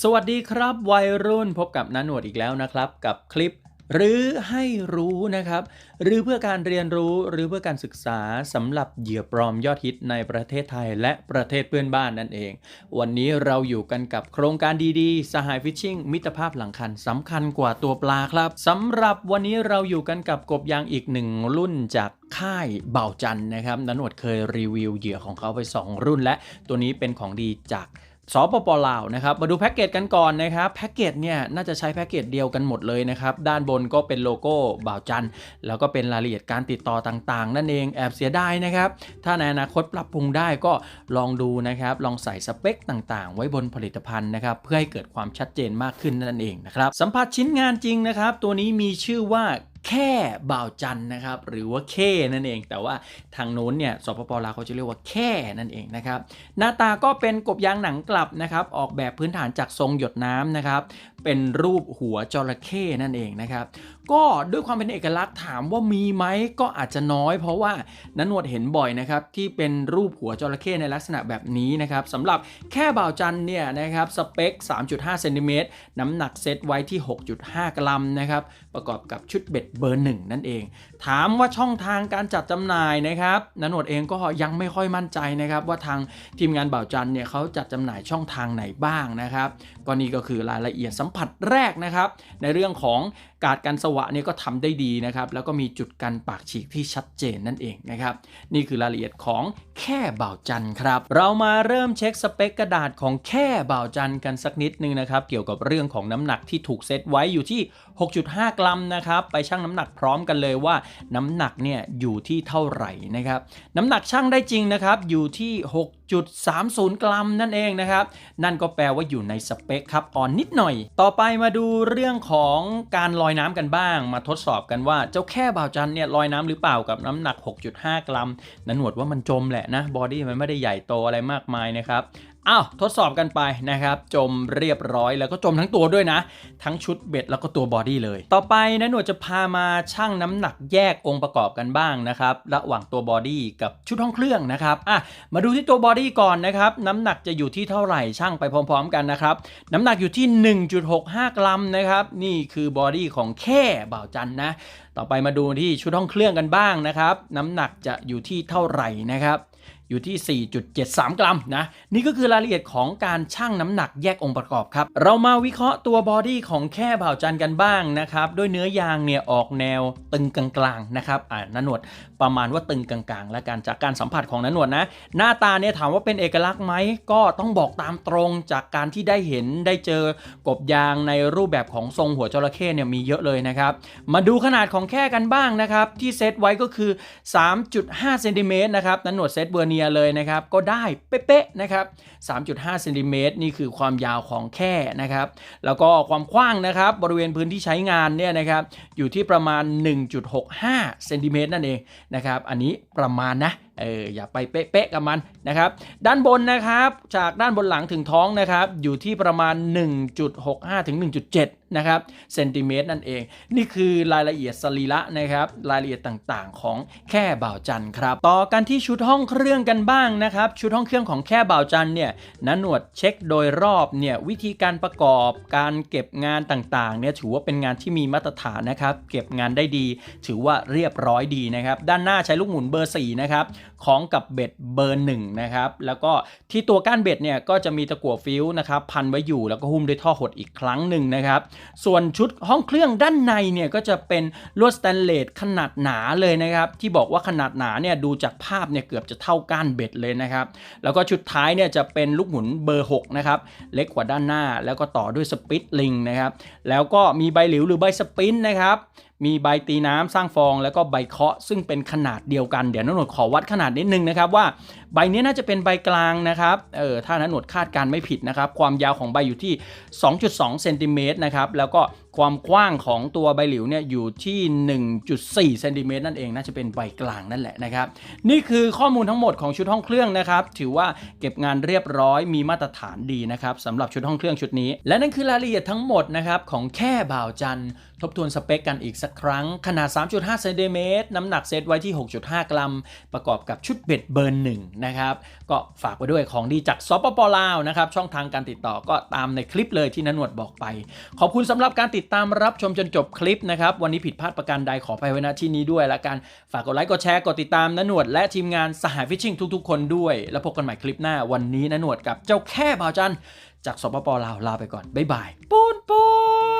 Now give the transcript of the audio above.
สวัสดีครับวัยรุ่นพบกับนันหนวดอีกแล้วนะครับ กับคลิปหรือให้รู้นะครับหรือเพื่อการเรียนรู้หรือเพื่อการศึกษาสำหรับเหยื่อปลอมยอดฮิตในประเทศไทยและประเทศเพื่อนบ้านนั่นเอง วันนี้เราอยู่กันกับโครงการดีๆ สหายฟิชชิงมิตรภาพหลังคันสำคัญกว่าตัวปลาครับสำหรับวันนี้เราอยู่กันกับกบยางอีกหนึ่งรุ่นจากค่ายเบาจันนะครับนันหนวดเคยรีวิวเหยื่อของเขาไป 2 รุ่นและตัวนี้เป็นของดีจาก สปปลาวนะครับมาดูแพ็กเกจกันก่อนนะครับแพ็กเกจเนี่ยน่าจะใช้แพ็กเกจเดียวกันหมดเลยนะครับด้านบนก็เป็นโลโก้บ่าวจันแล้วก็เป็นรายละเอียดการติดต่อต่างๆ นั่นเองแอบเสียดายนะครับถ้าในอนาคตปรับปรุงได้ก็ลองดูนะครับลองใส่สเปคต่างๆ ไว้บนผลิตภัณฑ์นะครับเพื่อให้เกิดความชัดเจนมากขึ้นนั่นเองนะครับสัมผัสชิ้นงานจริงนะครับตัวนี้มีชื่อว่า แค่บ่าวจันนะครับ หรือว่าแค่นั่นเอง แต่ว่าทางโน้นเนี่ยสปปลาวเขาจะเรียกว่าแค่นั่นเองนะครับ หน้าตาก็เป็นกบยางหนังกลับนะครับ ออกแบบพื้นฐานจากทรงหยดน้ำนะครับ เป็นรูปหัวจระเข้นั่นเองนะครับ ก็ด้วยความเป็นเอกลักษณ์ถามว่ามีไหมก็อาจจะน้อย เพราะว่านันนวดเห็นบ่อยนะครับที่เป็นรูปหัวจระเข้ในลักษณะแบบนี้นะครับสำหรับแค่บ่าวจันเนี่ยนะครับสเปค 3.5เซนติเมตรน้ำหนักเซตไว้ที่ 6.5 กรัมนะครับประกอบกับชุดเบ็ดเบอร์หนึ่งนั่นเอง ถามว่าช่องทางการจัดจำหน่ายนะครับนันนวดเองก็ยังไม่ค่อยมั่นใจนะครับว่าทางทีมงานบ่าวจันเนี่ยเขาจัดจำหน่ายช่องทางไหนบ้างนะครับก็นี่ก็คือรายละเอียดสัมผัสแรกนะครับ ในเรื่องของการกันสวะเนี่ยก็ทำได้ดีนะครับแล้วก็มีจุดกันปากฉีกที่ชัดเจนนั่นเองนะครับนี่คือรายละเอียดของแค่บ่าวจันครับ เรามาเริ่มเช็คสเปคกระดาษของแค่บ่าวจันกันสักนิดนึงนะครับเกี่ยวกับเรื่องของน้ำหนักที่ถูกเซตไว้อยู่ที่ 6.5 กรัมนะครับไปชั่งน้ำหนักพร้อมกันเลยว่า น้ำหนักเนี่ยอยู่ที่เท่าไหร่นะครับน้ำหนักชั่งได้จริงนะครับอยู่ที่ 6.30 กรัมนั่นเองนะครับนั่นก็แปลว่าอยู่ในสเปคครับอ่อนนิดหน่อย ต่อไปมาดูเรื่องของการลอยน้ำกันบ้าง มาทดสอบกันว่าเจ้าแค่บ่าวจันเนี่ยลอยน้ำหรือเปล่ากับน้ำหนัก 6.5 กรัมนันหนวดว่ามันจมแหละนะบอดี้มันไม่ได้ใหญ่โตอะไรมากมายนะครับ อ้าวทดสอบกันไปนะครับ จมเรียบร้อยแล้วก็จมทั้งตัวด้วยนะ ทั้งชุดเบ็ดแล้วก็ตัวบอดี้เลย ต่อไปนะหนวดจะพามาชั่งน้ำหนักแยกองค์ประกอบกันบ้างนะครับระหว่างตัวบอดี้กับชุดห้องเครื่องนะครับอะมาดูที่ตัวบอดี้ก่อนนะครับน้ำหนักจะอยู่ที่เท่าไหร่ชั่งไปพร้อม ๆ กันนะครับน้ำหนักอยู่ที่ 1.65 กรัมนะครับนี่คือบอดี้ของแค่บ่าวจันนะต่อไปมาดูที่ชุดห้องเครื่องกันบ้างนะครับ น้ำหนักจะอยู่ที่เท่าไหร่นะครับ อยู่ที่ 4.73 กรัมนะ นี่ก็คือรายละเอียดของการชั่งน้ำหนักแยกองค์ประกอบครับ เรามาวิเคราะห์ตัวบอดี้ของแค่บ่าวจันกันบ้างนะครับ ด้วยเนื้อยางเนี่ยออกแนวตึงกลางๆนะครับ อ่านนหนวดประมาณว่าตึงกลางๆ และการจากการสัมผัสของนันหนวดนะ หน้าตาเนี่ยถามว่าเป็นเอกลักษณ์ไหม ก็ต้องบอกตามตรงจากการที่ได้เห็นได้เจอกบยางในรูปแบบของทรงหัวจระเข้เนี่ยมีเยอะเลยนะครับ มาดูขนาดของแค่กันบ้างนะครับ ที่เซตไว้ก็คือ 3.5เซนติเมตรนะครับนันหนวดเซตเบอร์เนียเลยนะครับ ก็ได้เป๊ะๆนะครับ 3.5เซนติเมตรนี่คือความยาวของแค่นะครับ แล้วก็ความกว้างนะครับบริเวณพื้นที่ใช้งานเนี่ยนะครับอยู่ที่ประมาณ 1.65เซนติเมตรนั่นเองนะครับ อันนี้ประมาณนะเอออย่าไปเป๊ะๆกับมันนะครับ ด้านบนนะครับ จากด้านบนหลังถึงท้องนะครับ อยู่ที่ประมาณ 1.65 ถึง 1.7 นะครับเซนติเมตรนั่นเอง นี่คือรายละเอียดสรีระนะครับ รายละเอียดต่างๆ ของแค่บ่าวจันทร์ครับ ต่อกันที่ชุดห้องเครื่องกันบ้างนะครับ ชุดห้องเครื่องของแค่บ่าวจันทร์เนี่ยนันหนวดเช็คโดยรอบเนี่ยวิธีการประกอบการเก็บงานต่างๆเนี่ยถือว่าเป็นงานที่มีมาตรฐานนะครับ เก็บงานได้ดี ถือว่าเรียบร้อยดีนะครับ ด้านหน้าใช้ลูกหมุนเบอร์4นะครับของกับเบ็ดเบอร์1นะครับ แล้วก็ที่ตัวก้านเบ็ดเนี่ยก็จะมีตะกั่วฟิวนะครับพันไว้อยู่แล้วก็หุ้มด้วยท่อหดอีกครั้งหนึ่งนะครับ ส่วนชุดห้องเครื่องด้านในเนี่ยก็จะเป็นลวดสแตนเลสขนาดหนาเลยนะครับ ที่บอกว่าขนาดหนาเนี่ยดูจากภาพเนี่ยเกือบจะเท่าก้านเบ็ดเลยนะครับ แล้วก็ชุดท้ายเนี่ยจะเป็นลูกหมุนเบอร์ 6 นะครับ เล็กกว่าด้านหน้าแล้วก็ต่อด้วยสปิตลิงนะครับ แล้วก็มีใบหลิวหรือใบสปินนะครับ มีใบตีน้ำสร้างฟองแล้วก็ใบเคาะซึ่งเป็นขนาดเดียวกันเดี๋ยวนันหนวดขอวัดขนาดนิดนึงนะครับว่า ใบนี้น่าจะเป็นใบกลางนะครับ เออถ้านันหนวดคาดการณ์ไม่ผิดนะครับ ความยาวของใบอยู่ที่ 2.2 เซนติเมตรนะครับ แล้วก็ความกว้างของตัวใบหลิวเนี่ยอยู่ที่ 1.4 เซนติเมตรนั่นเอง น่าจะเป็นใบกลางนั่นแหละนะครับ นี่คือข้อมูลทั้งหมดของชุดห้องเครื่องนะครับ ถือว่าเก็บงานเรียบร้อย มีมาตรฐานดีนะครับสำหรับชุดห้องเครื่องชุดนี้ และนั่นคือรายละเอียดทั้งหมดนะครับของแค่บ่าวจันทร์ทบทวนสเปคกันอีกสักครั้ง ขนาด 3.5 เซนติเมตร น้ำหนักเซตไว้ที่ 6.5 กรัม ประกอบกับชุดเบ็ดเบอร์หนึ่งนะครับ ก็ฝากไว้ด้วยของดีจากสปปลาวนะครับ ช่องทางการติดต่อก็ตามในคลิปเลยที่นันวดบอกไป ขอบคุณสำหรับการติดตามรับชมจนจบคลิปนะครับ วันนี้ผิดพลาดประการใดขอไปไว้ณที่นี้ด้วยละกัน ฝากกดไลค์กดแชร์กดติดตามนันวด และทีมงานสหายฟิชชิ่งทุก ๆ คนด้วย แล้วพบกันใหม่คลิปหน้าวันนี้นันหนวดกับเจ้าแค่บ่าวจันจากสปปลาวลาไปก่อนบ๊ายบายปูนปูน